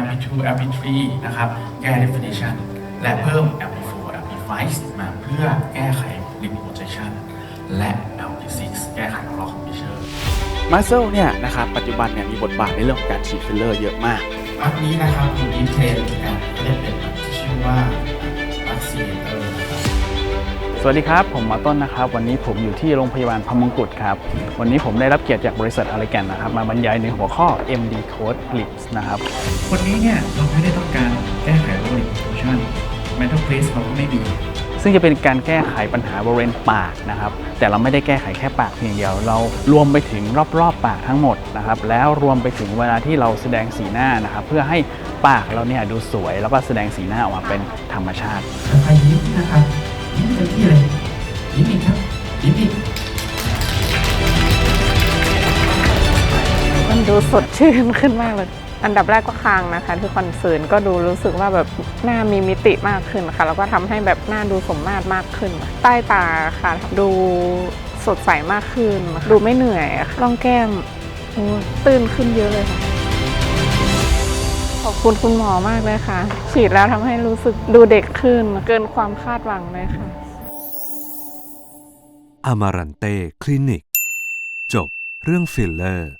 LP2 LP3 นะครับ แก้ definition และเพิ่ม LP4 LP5 มาเพื่อแก้ไข lip projection และ LP6 แก้ไข clock measure มัสเซลเนี่ยนะครับปัจจุบันเนี่ยมีบทบาทในเรื่องของการฉีดฟิลเลอร์เยอะมากวักนี้นะครับอยู่ที่เทรนด์นะก็จะเป็นแบบที่ชื่อว่าวั วัสดีครับ ผมหมอต้นนะครับ วันนี้ผมอยู่ที่โรงพยาบาลพระมงกุฎครับ วันนี้ผมได้รับเกียรติจากบริษัทอะไรแกนนะครับ มาบรรยายในหัวข้อ MD Code Lips นะครับคนนี้เนี่ยเราไม่ได้ต้องการแก้ไขโรค lip projection mental place เราก็ไม่มีซึ่งจะเป็นการแก้ไขปัญหาบริเวณปากนะครับ แต่เราไม่ได้แก้ไขแค่ปากเพียงเดียว เรารวมไปถึงรอบๆปากทั้งหมดนะครับ แล้วรวมไปถึงเวลาที่เราแสดงสีหน้านะครับ เพื่อให้ปากเราเนี่ยดูสวย แล้วก็แสดงสีหน้าออกมาเป็นธรรมชาติค่อยๆยิ้มนะครับ ดูสดชื่นขึ้นมากเลย อันดับแรกก็คางนะคะ ที่คอนเสิร์ตก็ดูรู้สึกว่าแบบหน้ามีมิติมากขึ้นค่ะ แล้วก็ทำให้แบบหน้าดูสมมาตรมากขึ้น ใต้ตาค่ะ ดูสดใสมากขึ้น ดูไม่เหนื่อยค่ะร่องแก้มตื้นขึ้นเยอะเลยค่ะขอบคุณคุณหมอมากเลยค่ะ ฉีดแล้วทำให้รู้สึกดูเด็กขึ้น เกินความคาดหวังเลยค่ะอามารันเต้คลินิก จบเรื่องฟิลเลอร์